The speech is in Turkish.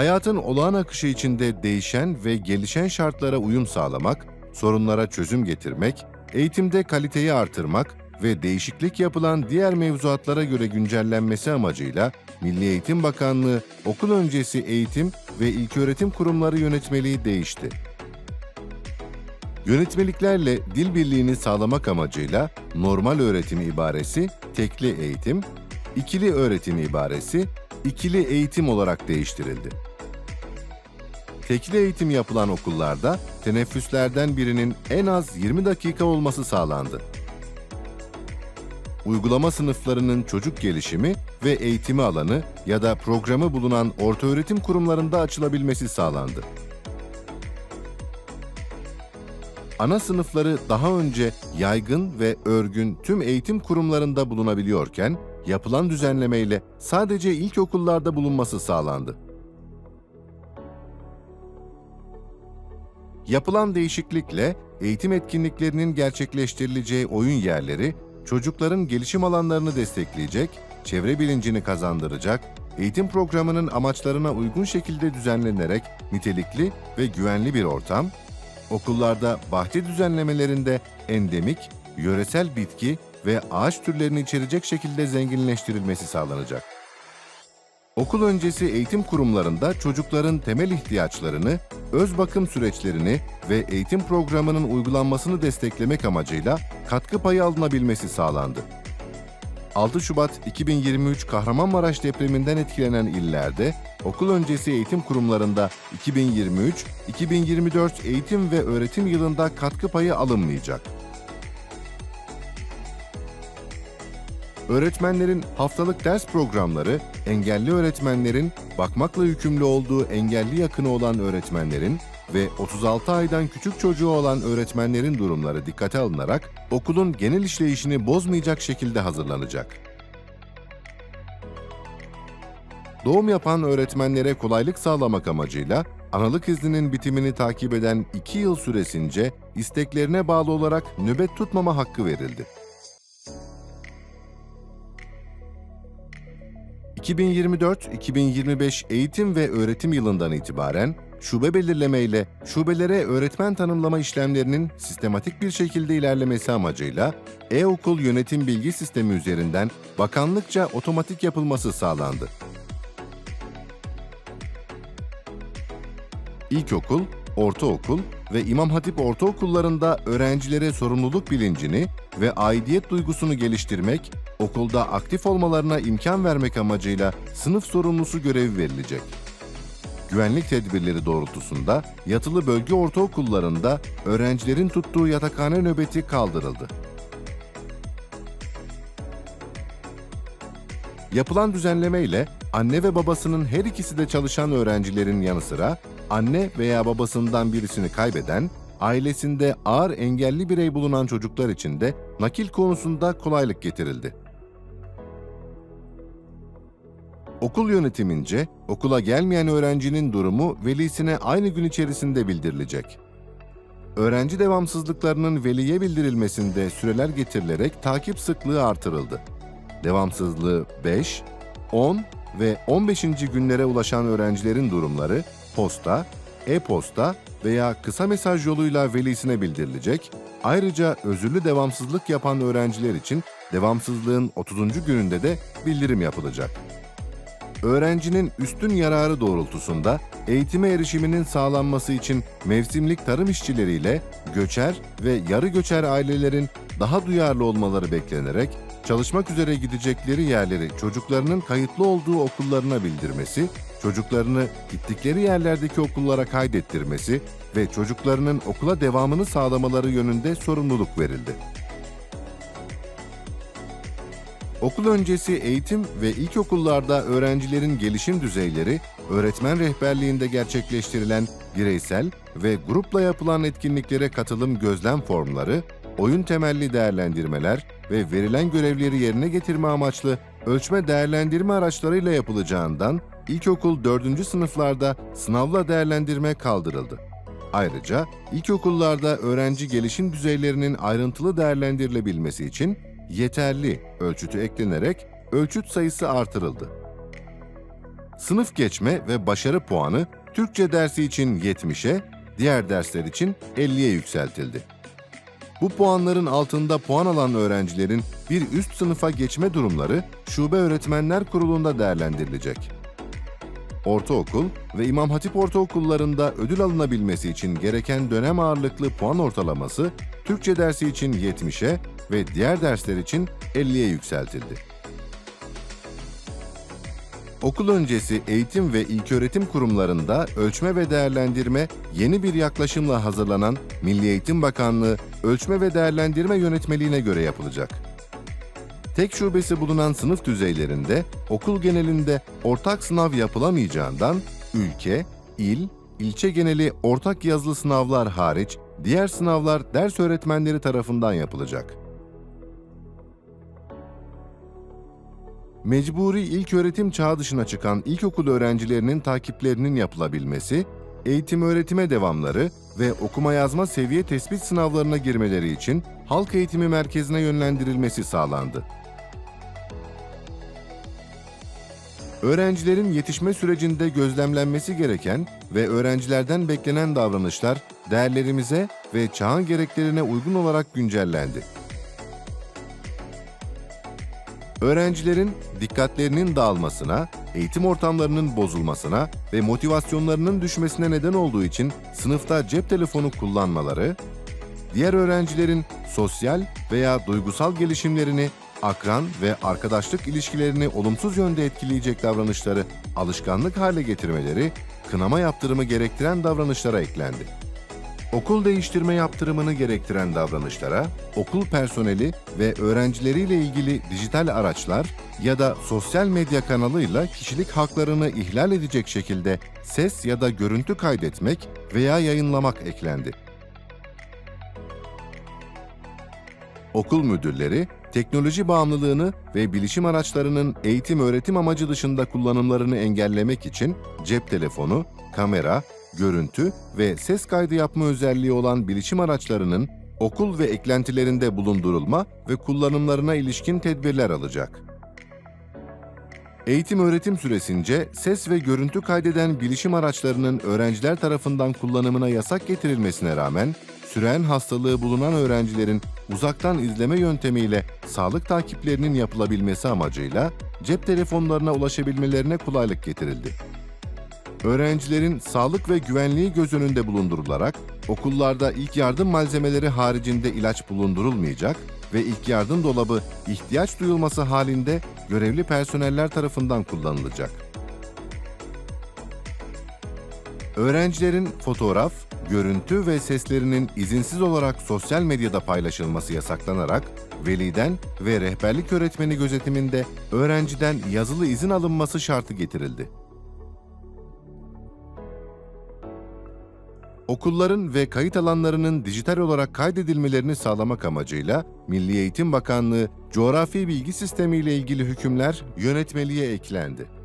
hayatın olağan akışı içinde değişen ve gelişen şartlara uyum sağlamak, sorunlara çözüm getirmek, eğitimde kaliteyi artırmak ve değişiklik yapılan diğer mevzuatlara göre güncellenmesi amacıyla Milli Eğitim Bakanlığı okul öncesi eğitim ve ilköğretim kurumları yönetmeliği değişti. Yönetmeliklerle dil birliğini sağlamak amacıyla normal öğretim ibaresi tekli eğitim, ikili öğretim ibaresi ikili eğitim olarak değiştirildi. Tekli eğitim yapılan okullarda teneffüslerden birinin en az 20 dakika olması sağlandı. Uygulama sınıflarının çocuk gelişimi ve eğitimi alanı ya da programı bulunan ortaöğretim kurumlarında açılabilmesi sağlandı. Ana sınıfları daha önce yaygın ve örgün tüm eğitim kurumlarında bulunabiliyorken, yapılan düzenlemeyle sadece ilkokullarda bulunması sağlandı. Yapılan değişiklikle eğitim etkinliklerinin gerçekleştirileceği oyun yerleri, çocukların gelişim alanlarını destekleyecek, çevre bilincini kazandıracak, eğitim programının amaçlarına uygun şekilde düzenlenerek nitelikli ve güvenli bir ortam, okullarda bahçe düzenlemelerinde endemik, yöresel bitki ve ağaç türlerini içerecek şekilde zenginleştirilmesi sağlanacak. Okul öncesi eğitim kurumlarında çocukların temel ihtiyaçlarını, öz bakım süreçlerini ve eğitim programının uygulanmasını desteklemek amacıyla katkı payı alınabilmesi sağlandı. 6 Şubat 2023 Kahramanmaraş depreminden etkilenen illerde okul öncesi eğitim kurumlarında 2023-2024 eğitim ve öğretim yılında katkı payı alınmayacak. Öğretmenlerin haftalık ders programları, engelli öğretmenlerin, bakmakla yükümlü olduğu engelli yakını olan öğretmenlerin ve 36 aydan küçük çocuğu olan öğretmenlerin durumları dikkate alınarak okulun genel işleyişini bozmayacak şekilde hazırlanacak. Doğum yapan öğretmenlere kolaylık sağlamak amacıyla analık izninin bitimini takip eden 2 yıl süresince isteklerine bağlı olarak nöbet tutmama hakkı verildi. 2024-2025 eğitim ve öğretim yılından itibaren şube belirleme ile şubelere öğretmen tanımlama işlemlerinin sistematik bir şekilde ilerlemesi amacıyla e-okul yönetim bilgi sistemi üzerinden bakanlıkça otomatik yapılması sağlandı. İlkokul, ortaokul ve İmam Hatip ortaokullarında öğrencilere sorumluluk bilincini ve aidiyet duygusunu geliştirmek, okulda aktif olmalarına imkan vermek amacıyla sınıf sorumlusu görevi verilecek. Güvenlik tedbirleri doğrultusunda yatılı bölge ortaokullarında öğrencilerin tuttuğu yatakhane nöbeti kaldırıldı. Yapılan düzenleme ile anne ve babasının her ikisi de çalışan öğrencilerin yanı sıra anne veya babasından birisini kaybeden, ailesinde ağır engelli birey bulunan çocuklar için de nakil konusunda kolaylık getirildi. Okul yönetimince okula gelmeyen öğrencinin durumu velisine aynı gün içerisinde bildirilecek. Öğrenci devamsızlıklarının veliye bildirilmesinde süreler getirilerek takip sıklığı artırıldı. Devamsızlığı 5, 10 ve 15. günlere ulaşan öğrencilerin durumları posta, e-posta veya kısa mesaj yoluyla velisine bildirilecek. Ayrıca özürlü devamsızlık yapan öğrenciler için devamsızlığın 30. gününde de bildirim yapılacak. Öğrencinin üstün yararı doğrultusunda eğitime erişiminin sağlanması için mevsimlik tarım işçileriyle göçer ve yarı göçer ailelerin daha duyarlı olmaları beklenerek çalışmak üzere gidecekleri yerleri çocuklarının kayıtlı olduğu okullarına bildirmesi, çocuklarını gittikleri yerlerdeki okullara kaydettirmesi ve çocuklarının okula devamını sağlamaları yönünde sorumluluk verildi. Okul öncesi eğitim ve ilkokullarda öğrencilerin gelişim düzeyleri, öğretmen rehberliğinde gerçekleştirilen bireysel ve grupla yapılan etkinliklere katılım gözlem formları, oyun temelli değerlendirmeler ve verilen görevleri yerine getirme amaçlı ölçme değerlendirme araçlarıyla yapılacağından ilkokul 4. sınıflarda sınavla değerlendirme kaldırıldı. Ayrıca ilkokullarda öğrenci gelişim düzeylerinin ayrıntılı değerlendirilebilmesi için yeterli ölçütü eklenerek ölçüt sayısı artırıldı. sınıf geçme ve başarı puanı Türkçe dersi için 70'e, diğer dersler için 50'ye yükseltildi. Bu puanların altında puan alan öğrencilerin bir üst sınıfa geçme durumları Şube Öğretmenler Kurulu'nda değerlendirilecek. Ortaokul ve İmam Hatip ortaokullarında ödül alınabilmesi için gereken dönem ağırlıklı puan ortalaması Türkçe dersi için 70'e ve diğer dersler için 50'ye yükseltildi. Okul öncesi eğitim ve ilköğretim kurumlarında ölçme ve değerlendirme yeni bir yaklaşımla hazırlanan Milli Eğitim Bakanlığı Ölçme ve Değerlendirme Yönetmeliğine göre yapılacak. Tek şubesi bulunan sınıf düzeylerinde okul genelinde ortak sınav yapılamayacağından ülke, il, ilçe geneli ortak yazılı sınavlar hariç diğer sınavlar ders öğretmenleri tarafından yapılacak. Mecburi ilköğretim çağı dışına çıkan ilkokul öğrencilerinin takiplerinin yapılabilmesi, eğitim öğretime devamları ve okuma yazma seviye tespit sınavlarına girmeleri için halk eğitimi merkezine yönlendirilmesi sağlandı. Öğrencilerin yetişme sürecinde gözlemlenmesi gereken ve öğrencilerden beklenen davranışlar değerlerimize ve çağın gereklerine uygun olarak güncellendi. Öğrencilerin dikkatlerinin dağılmasına, eğitim ortamlarının bozulmasına ve motivasyonlarının düşmesine neden olduğu için sınıfta cep telefonu kullanmaları, diğer öğrencilerin sosyal veya duygusal gelişimlerini, akran ve arkadaşlık ilişkilerini olumsuz yönde etkileyecek davranışları alışkanlık hale getirmeleri, kınama yaptırımı gerektiren davranışlara eklendi. Okul değiştirme yaptırımını gerektiren davranışlara, okul personeli ve öğrencileriyle ilgili dijital araçlar ya da sosyal medya kanalıyla kişilik haklarını ihlal edecek şekilde ses ya da görüntü kaydetmek veya yayınlamak eklendi. Okul müdürleri, teknoloji bağımlılığını ve bilişim araçlarının eğitim öğretim amacı dışında kullanımlarını engellemek için cep telefonu, kamera, görüntü ve ses kaydı yapma özelliği olan bilişim araçlarının okul ve eklentilerinde bulundurulma ve kullanımlarına ilişkin tedbirler alacak. Eğitim öğretim süresince ses ve görüntü kaydeden bilişim araçlarının öğrenciler tarafından kullanımına yasak getirilmesine rağmen, süren hastalığı bulunan öğrencilerin uzaktan izleme yöntemiyle sağlık takiplerinin yapılabilmesi amacıyla cep telefonlarına ulaşabilmelerine kolaylık getirildi. Öğrencilerin sağlık ve güvenliği göz önünde bulundurularak okullarda ilk yardım malzemeleri haricinde ilaç bulundurulmayacak ve ilk yardım dolabı ihtiyaç duyulması halinde görevli personeller tarafından kullanılacak. Öğrencilerin fotoğraf, görüntü ve seslerinin izinsiz olarak sosyal medyada paylaşılması yasaklanarak veliden ve rehberlik öğretmeni gözetiminde öğrenciden yazılı izin alınması şartı getirildi. Okulların ve kayıt alanlarının dijital olarak kaydedilmelerini sağlamak amacıyla Milli Eğitim Bakanlığı Coğrafi Bilgi Sistemi ile ilgili hükümler yönetmeliğe eklendi.